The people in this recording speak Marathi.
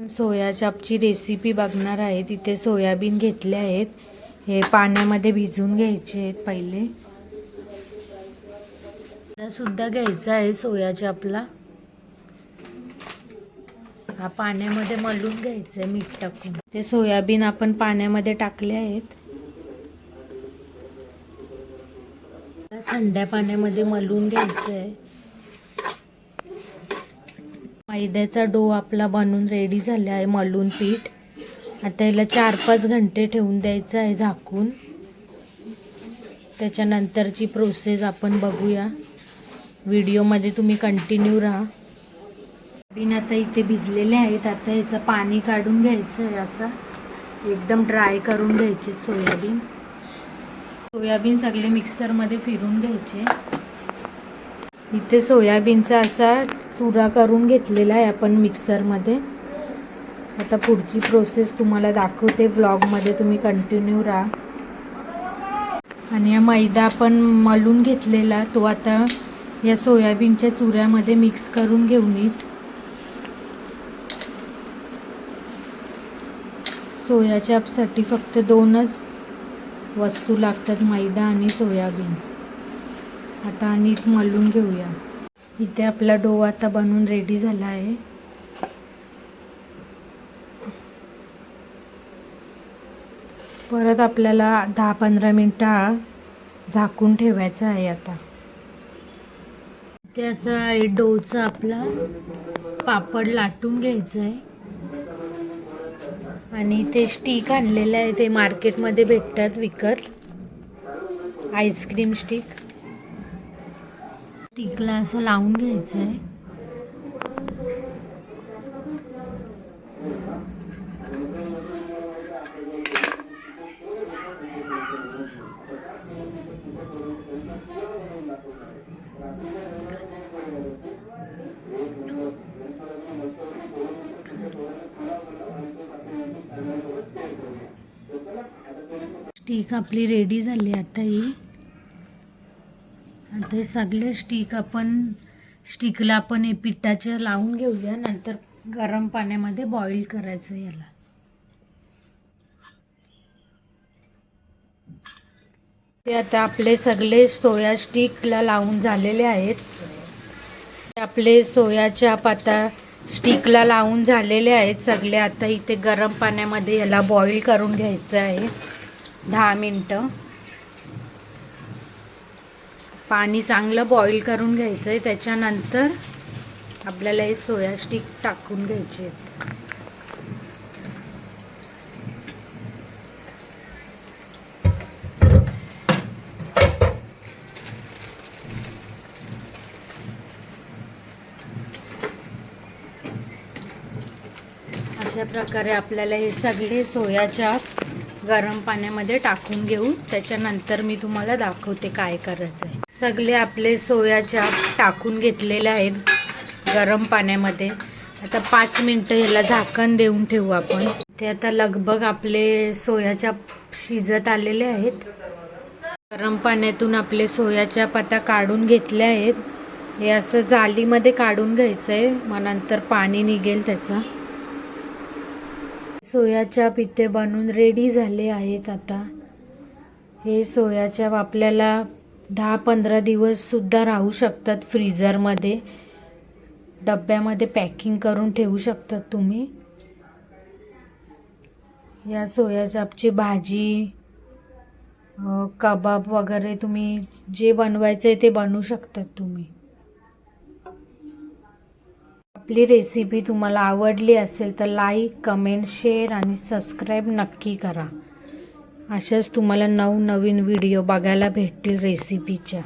सोया चापची रेसिपी बघणार आहे. तिथे सोयाबीन घेतले आहेत. हे पाण्यामध्ये भिजवून घ्यायचे आहेत पहिले. सुद्धा घ्यायचा आहे सोया चापला. हा पाण्यामध्ये मलून घ्यायचं आहे मीठ टाकून. ते सोयाबीन आपण पाण्यामध्ये टाकले आहेत. थंड्या पाण्यामध्ये मलून घ्यायचं आहे. मैद्याचा डो आपला बनून रेडी झाला आहे मलून पीठ. आता याला चार पाच घंटे ठेवून द्यायचं आहे झाकून. त्याच्यानंतरची प्रोसेस आपण बघूया. व्हिडिओमध्ये तुम्ही कंटिन्यू राहा. बीन आता इथे भिजलेले आहेत आता याचं पाणी काढून घ्यायचं आहे असं. एकदम ड्राय करून घ्यायचे सोयाबीन. सोयाबीन सगळे मिक्सरमध्ये फिरून घ्यायचे. इथे सोयाबीनचा असा चुरा करून घेतलेला आहे आपण मिक्सरमध्ये. आता पुढची प्रोसेस तुम्हाला दाखवते. ब्लॉगमध्ये तुम्ही कंटिन्यू राहा. आणि हा मैदा आपण मलून घेतलेला तो आता या सोयाबीनच्या चुऱ्यामध्ये मिक्स करून घेऊ नीट सोया फक्त दोनच वस्तू लागतात मैदा आणि सोयाबीन. आता नीट मलून घेऊया. इथे आपला डो आता बनवून रेडी झाला आहे. परत आपल्याला दहा पंधरा मिनटं झाकून ठेवायचं आहे आता. ते असं आहे डोचा आपला पापड लाटून घ्यायचं आहे. आणि ते स्टिक आणलेलं आहे ते मार्केटमध्ये भेटतात विकत. Ice cream stick. स्टिकला असं लावून घ्यायचं आहे स्टिक आपली रेडी झाली आता ही. आता हे सगळे स्टिक आपण स्टिकला आपण हे पिठाचे लावून घेऊया. नंतर गरम पाण्यामध्ये बॉईल करायचं याला. ते आता आपले सगळे सोया स्टिकला लावून झालेले आहेत. ते आपले सोयाच्या पाता स्टिकला लावून झालेले आहेत. सगळे आता इथे गरम पाण्यामध्ये याला बॉईल करून घ्यायचं आहे. दहा मिनटं. पाणी चांगलं बॉईल करून घ्यायचं आहे त्याच्यानंतर आपल्याला हे सोया स्टिक टाकून घ्यायचे आहेत. अशा प्रकारे आपल्याला हे सगळे सोयाच्या गरम पाण्यामध्ये टाकून घेऊ त्याच्यानंतर मी तुम्हाला दाखवते काय करायचं आहे सगळे आपले सोया चाप टाकून घेतलेले आहेत गरम पाण्यामध्ये. आता पाच मिनटं ह्याला झाकण देऊन ठेवू आपण. ते आता लगभग आपले सोया चाप शिजत आलेले आहेत. गरम पाण्यातून आपले सोया चाप आता काढून घेतले आहेत. हे असं जालीमध्ये काढून घ्यायचं आहे मग नंतर पाणी निघेल त्याचं. सोया चाप इथे बनून रेडी झाले आहेत आता. हे सोया चाप आपल्याला दहा पंधरा दिवससुद्धा राहू शकतात फ्रीजरमध्ये डब्यामध्ये पॅकिंग करून ठेवू शकतात तुम्ही. या सोयाचापची भाजी कबाब वगैरे तुम्ही जे बनवायचं आहे ते बनवू शकतात तुम्ही. आपली रेसिपी तुम्हाला आवडली असेल तर लाईक कमेंट शेअर आणि सबस्क्राईब नक्की करा. अशाच तुम्हाला नवनवीन व्हिडिओ बघायला भेटतील रेसिपीच्या